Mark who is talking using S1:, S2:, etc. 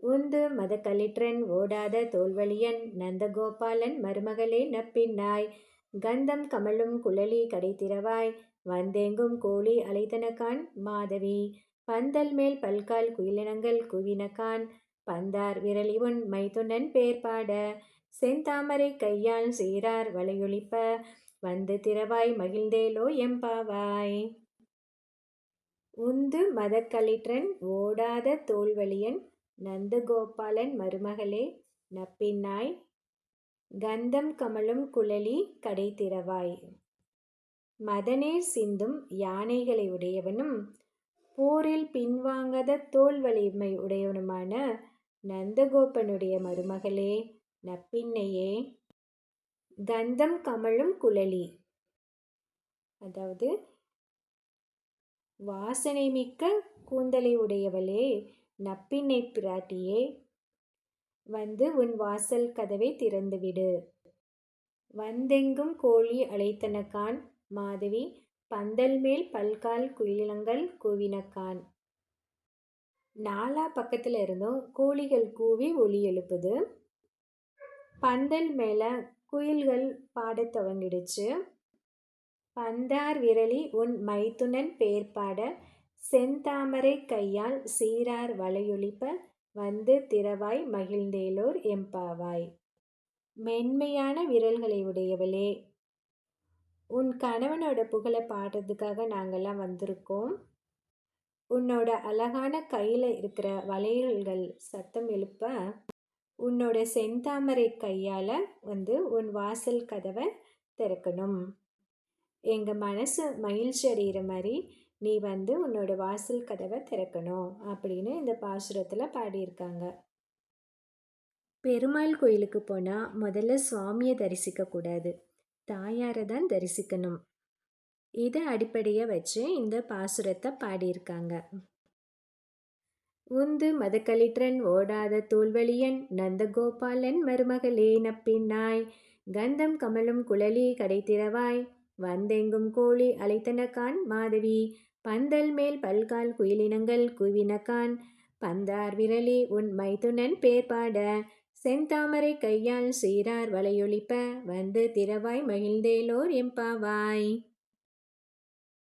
S1: உந்து மதக்களிற்றன் ஓடாத தோல்வழியன் நந்தகோபாலன் மருமகளே நப்பின்னாய். கந்தம் கமலும் குழலி கடைத்திறவாய் வந்தெங்கும் கோழி அலைத்தனகான் மாதவி. பந்தல் மேல் பல்கால் குயிலினங்கள் குவினகான். பந்தார் விரலி உன் மைத்துனன் பேர்பாட. செந்தாமரை கையால் சீரார் வலையொழிப்ப வந்து திறவாய் மகிழ்ந்தேலோ எம்பாவாய். உந்து மதக்களிற்றன் ஓடாத தோல்வழியன் நந்தகோபாலன் மருமகளே நப்பின்னாய் கந்தம் கமலும் குழலி கடைத்திறவாய் மதநீர் சிந்தும் யானைகளை உடையவனும் போரில் பின்வாங்காத தோல் வலிமை உடையவனுமான நந்தகோபனுடைய மருமகளே நப்பின்னையே. கந்தம் கமழும் குழலி. அதாவது வாசனை மிக்க கூந்தலை உடையவளே நப்பின்னை பிராட்டியே வந்து உன் வாசல் கதவை திறந்துவிடு. வந்தெங்கும் கோழி அழைத்தனக்கான் மாதவி பந்தல் மேல் பல்கால் குயிலங்கள் கூவினக்கான் நாலா பக்கத்துல இருந்தும் கோழிகள் கூவி ஒலி எழுப்புது. பந்தல் மேல குயில்கள் பாடத் துவங்கிடுச்சு. பந்தார் விரலி உன் மைத்துனன் பேர் பாட செந்தாமரை கையால் சீரார் வளையொலிப்ப வந்து திறவாய் மகிழ்ந்தேலோர் எம்பாவாய். மென்மையான விரல்களை உடையவளே. உன் கணவனோட புகழை பாடுறதுக்காக நாங்கள்லாம் வந்திருக்கோம். உன்னோட அழகான கையில் இருக்கிற வளையல்கள் சத்தம் எழுப்ப உன்னோட செந்தாமரை கையால் வந்து உன் வாசல் கதவை திறக்கணும். எங்கள் மனசு மகிழ்ச்சி அடைகிற மாதிரி நீ வந்து உன்னோட வாசல் கதவை திறக்கணும் அப்படின்னு இந்த பாசுரத்தில் பாடியிருக்காங்க. பெருமாள் கோயிலுக்கு போனால் முதல்ல சுவாமியை தரிசிக்கக்கூடாது தாயாரை தான் தரிசிக்கணும். இதை அடிப்படையாக வச்சு இந்த பாசுரத்தை பாடியிருக்காங்க. உந்து மதக்களிற்றன் ஓடாத தோல்வழியன் நந்தகோபாலன் மருமகளே நப்பின்னாய் கந்தம் கமலும் குழலி கடைத்திறவாய் வந்தெங்கும் கோழி அழைத்தனக்கான் மாதவி. பந்தல் மேல் பல்கால் குயிலினங்கள் குவினக்கான் பந்தார் விரலி உன் மைத்துனன் பேர் பாட செந்தாமரை கையால் சீரார் வலையொலிப்ப. வந்து திறவாய் மகிழ்ந்தேலோர் எம்பாவாய்